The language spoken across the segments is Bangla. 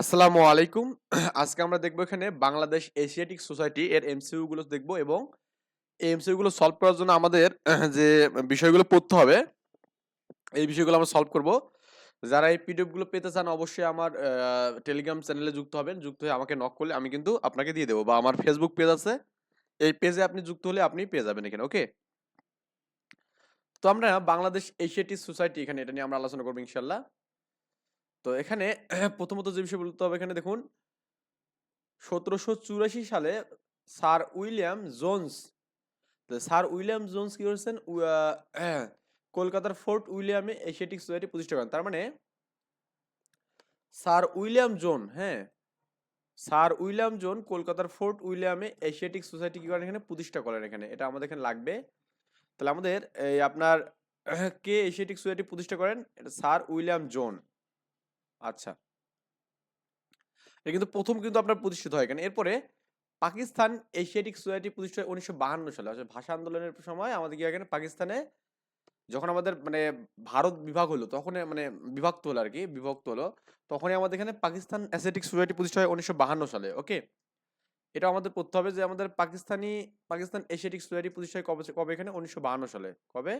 আসসালামু আলাইকুম। আজকে আমরা দেখব এখানে বাংলাদেশ এশিয়াটিক সোসাইটি এর এমসিকিউ গুলো দেখব এবং এই এমসিকিউ গুলো সলভ করার জন্য আমাদের যে বিষয়গুলো পড়তে হবে, এই বিষয়গুলো আমরা সলভ করব। যারা এই পিডিএফগুলো পেতে চান অবশ্যই আমার টেলিগ্রাম চ্যানেলে যুক্ত হবেন। যুক্ত হয়ে আমাকে নক করলে আমি কিন্তু আপনাকে দিয়ে দেব বা আমার ফেসবুক পেজ আছে। এই পেজে আপনি যুক্ত হলে আপনি পেয়ে যাবেন এখানে, ওকে? তো আমরা বাংলাদেশ এশিয়াটিক সোসাইটি এখানে এটা নিয়ে আমরা আলোচনা করব ইনশাআল্লাহ। তো এখানে প্রথমত যে বিষয় বলতে হবে এখানে দেখুন ১৭৮৪ সালে sir William Jones sir William Jones কি করেছেন কলকাতার ফোর্ট উইলিয়ামে এশিয়াটিক সোসাইটি প্রতিষ্ঠা করেন। তার মানে স্যার উইলিয়াম জোন, হ্যাঁ? স্যার উইলিয়াম জোন কলকাতার ফোর্ট উইলিয়ামে এশিয়াটিক সোসাইটি কি করেন এখানে প্রতিষ্ঠা করেন এখানে। এটা আমাদের এখানে লাগবে। তাহলে আমাদের এই আপনার কে এশিয়াটিক সোসাইটি প্রতিষ্ঠা করেন? এটা স্যার উইলিয়াম জোন। আচ্ছা। এটা কিন্তু ১ম কিন্তু আপনার প্রতিষ্ঠিত হয় এখানে। এরপরে পাকিস্তান এশিয়াটিক সোসাইটি প্রতিষ্ঠা হয় ১৯৫২ সালে। আসলে ভাষা আন্দোলনের সময় আমাদের কি হয় পাকিস্তানে যখন আমাদের মানে ভারত বিভাগ হলো তখন মানে বিভক্ত হলো আর কি বিভক্ত হলো। তখনই আমাদের এখানে পাকিস্তান এশিয়াটিক সোসাইটি প্রতিষ্ঠা হয় ১৯৫২ সালে। ওকে? এটা আমাদের পড়তে হবে যে আমাদের পাকিস্তানি, পাকিস্তান এশিয়াটিক সোসাইটি প্রতিষ্ঠা কবে কবে এখানে ১৯৫২ সালে। কবে?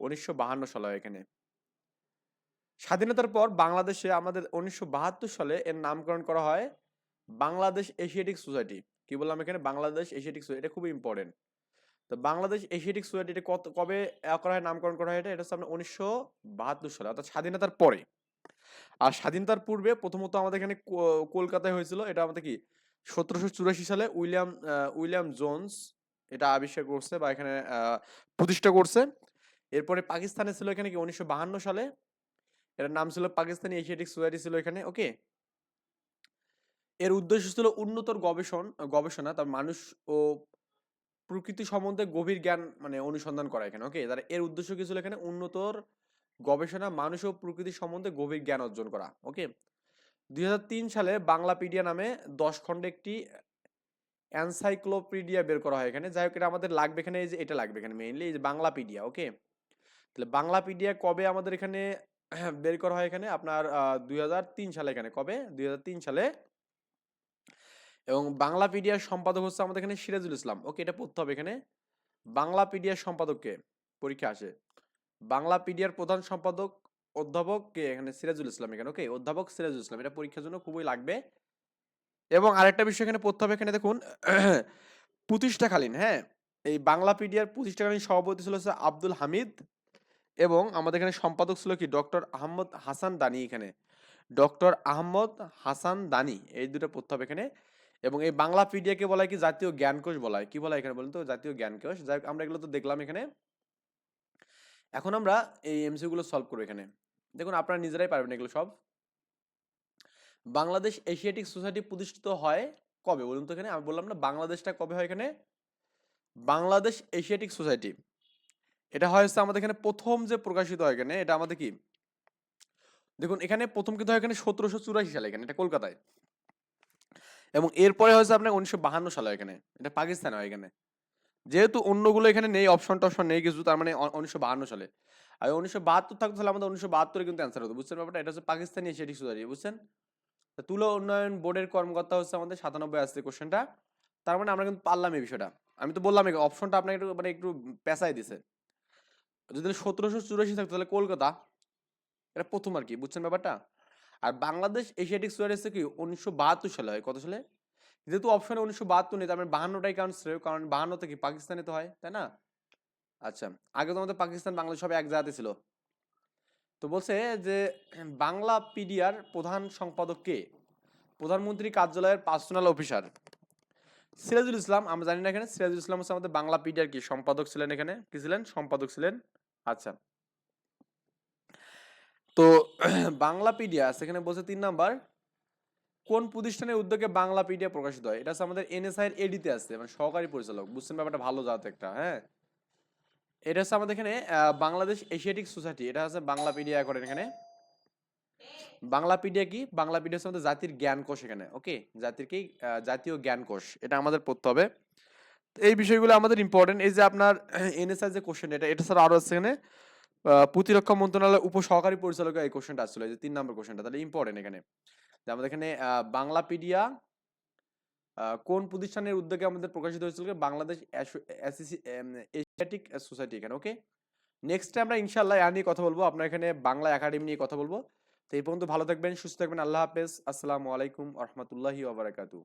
১৯৫২ সালে হয় এখানে। স্বাধীনতার পর বাংলাদেশে আমাদের ১৯৭২ সালে এর নামকরণ করা হয় বাংলাদেশ এশিয়াটিক সোসাইটি। কি বললাম এখানে? Bangladesh Asiatic society. এটা খুবই ইম্পোর্টেন্ট। তো বাংলাদেশ এশিয়াটিক সোসাইটি এটা কত, কবে করা হয়, নামকরণ করা হয় এটা? এটা হচ্ছে আপনার ১৯৭২ সালে, অর্থাৎ স্বাধীনতার পরে। আর স্বাধীনতার পূর্বে প্রথমত আমাদের এখানে কলকাতায় হয়েছিল। এটা আমাদের কি ১৭৮৪ সালে উইলিয়াম উইলিয়াম জোনস এটা আবিষ্কার করছে বা এখানে প্রতিষ্ঠা করছে। এরপরে পাকিস্তানে ছিল এখানে কি ১৯৫২ সালে। এটার নাম ছিল পাকিস্তানি এশিয়াটিক সোসাইটি ছিল এখানে, ওকে? এর উদ্দেশ্য ছিল উন্নতর গবেষণ গবেষণা তার মানুষ ও প্রকৃতি সম্বন্ধে গভীর জ্ঞান মানে অনুসন্ধান করা এখানে, ওকে? তাহলে এর উদ্দেশ্য কি ছিল এখানে? উন্নতর গবেষণা মানুষ ও প্রকৃতি সম্বন্ধে গভীর জ্ঞান অর্জন করা, ওকে? ২০০৩ সালে বাংলাপিডিয়া নামে ১০ খন্ডে একটি এনসাইক্লোপিডিয়া বের করা হয় এখানে। যাই হোক এটা আমাদের লাগবে এখানে এই যে এটা লাগবে এখানে মেইনলি এই যে বাংলাপিডিয়া, ওকে? তাহলে বাংলাপিডিয়া কবে আমাদের এখানে বের করা হয় এখানে আপনার ২০০৩ সালে এখানে কবে? ২০০৩ সালে এবং বাংলাপিডিয়ার সম্পাদক হচ্ছে আমাদের এখানে সিরাজুল ইসলাম। ওকে এটা পড়তে হবে এখানে। বাংলাপিডিয়ার সম্পাদক কে? পরীক্ষায় আসে। বাংলাপিডিয়ার প্রধান সম্পাদক অধ্যাপক কে? এখানে সিরাজুল ইসলাম এখানে, ওকে? অধ্যাপক সিরাজুল ইসলাম। এটা পরীক্ষার জন্য খুবই লাগবে। এবং আরেকটা বিষয় এখানে পড়তে হবে এখানে দেখুন প্রতিষ্ঠাকালীন, হ্যাঁ? এই বাংলাপিডিয়ার প্রতিষ্ঠাকালীন সভাপতি ছিল আব্দুল হামিদ এবং আমাদের এখানে সম্পাদক ছিল কি ডক্টর আহমদ হাসান দানি এখানে। ডক্টর আহমদ হাসান দানি, এই ২ টা পড়তে হবে এখানে। এবং এই বাংলা পিডিয়াকে বলা হয় কি জাতীয় জ্ঞানকোষ বলা হয়। কি বলা হয় এখানে বলুন তো? জাতীয় জ্ঞানকোষ। যাই আমরা এগুলো তো দেখলাম এখানে। এখন আমরা এই এমসিকিউ গুলো সলভ করব এখানে। দেখুন, আপনারা নিজেরাই পারবেন এগুলো সব। বাংলাদেশ এশিয়াটিক সোসাইটি প্রতিষ্ঠিত হয় কবে? বলুন তো এখানে? আমি বললাম না, বাংলাদেশটা কবে হয় এখানে? Bangladesh Asiatic society. এটা হয় হচ্ছে আমাদের এখানে প্রথম যে প্রকাশিত হয় এখানে এটা আমাদের কি? দেখুন এখানে ১ম কিন্তু হয় এখানে ১৭৮৪ সালে এখানে এটা কলকাতায়। এবং এরপরে হয়েছে আপনার ১৯৫২ সালে এখানে। এটা পাকিস্তানে হয় এখানে। যেহেতু অন্যগুলো এখানে নেই অপশন-টপশন নেই কিছু তার মানে উনিশশো বাহান্ন সালে। আর ১৯৭২ থাকতো তাহলে আমাদের ১৯৭২ এ কিন্তু অ্যান্সার হতো। বুঝছেন ব্যাপারটা? এটা হচ্ছে পাকিস্তানি এশিয়াটিক সোসাইটি, বুঝছেন? তুলো উন্নয়ন বোর্ডের কর্মকর্তা হচ্ছে আমাদের ৯৭ আসছে কোয়েশ্চেনটা। তার মানে আমরা কিন্তু পারলাম এই বিষয়টা। আমি তো বললাম অপশনটা আপনাকে একটু মানে একটু পেঁচায় দিছে। যদি ১৭৮৪ থাকতো তাহলে কলকাতা। এটা প্রথম আর কি বুঝছেন ব্যাপারটা? আর বাংলাদেশ এশিয়াটিক হচ্ছে কি ১৯৭২ সালে হয়। কত সালে? যেহেতু অপশনে ১৯৭২ নেই তার মানে ৫২ টাই কাউন্ট শ্রেয় কারণ ৫২ তে কি পাকিস্তানে তো হয়, তাই না? আচ্ছা, আগে তো আমাদের পাকিস্তান বাংলাদেশ সব এক জায়গাতে ছিল। তো বলছে যে বাংলাপিডিয়ার প্রধান সম্পাদক কে? প্রধানমন্ত্রী কার্যালয়ের পার্সোনাল অফিসার। সিরাজুল ইসলাম আমরা জানি না এখানে সিরাজুল ইসলাম হচ্ছে আমাদের বাংলাপিডিয়ার কি সম্পাদক ছিলেন এখানে। কি ছিলেন? সম্পাদক ছিলেন। আচ্ছা। তো বাংলা বাংলাপিডিয়া সেখানে বলছে তিন নাম্বার কোন প্রতিষ্ঠানের উদ্যোগে বাংলা পিডিয়া প্রকাশিত হয়? এটা হচ্ছে আমাদের এনএসআই এর এডিতে আছে মানে সহকারী পরিচালক। বুঝছেন ব্যাপারটা ভালো জাত একটা, হ্যাঁ? এটা হচ্ছে আমাদের এখানে বাংলাদেশ এশিয়াটিক সোসাইটি। এটা হচ্ছে বাংলা পিডিয়া করেন এখানে। বাংলাপিডিয়া কি? বাংলাপিডিয়া হচ্ছে আমাদের জাতির জ্ঞানকোষ এখানে, ওকে? জাতির কি? জাতীয় জ্ঞানকোষ এটা আমাদের পড়তে হবে। এই বিষয়গুলো আমাদের ইম্পর্টেন্ট এই যে আপনার এনএসআই যে কোশ্চেন এটা এটা স্যার আরও আছে এখানে। প্রতিরক্ষা মন্ত্রণালয়ের উপসহকারী পরিচালক এই কোশ্চেনটা আসছিল যে তিন নম্বর কোশ্চেনটা তাহলে ইম্পর্টেন্ট এখানে। যে আমাদের এখানে বাংলাপিডিয়া কোন প্রতিষ্ঠানের উদ্যোগে আমাদের প্রকাশিত হয়েছিল? বাংলাদেশ এশিয়াটিক সোসাইটি এখানে, ওকে? নেক্সট আমরা ইনশাল্লাহ এ নিয়ে কথা বলব। আপনার এখানে বাংলা একাডেমি নিয়ে কথা বলব। তো এই পর্যন্ত ভালো থাকবেন সুস্থ থাকবেন। আল্লাহ হাফেজ। আসসালামু আলাইকুম আহমতুল্লাহি ওবরাকাতু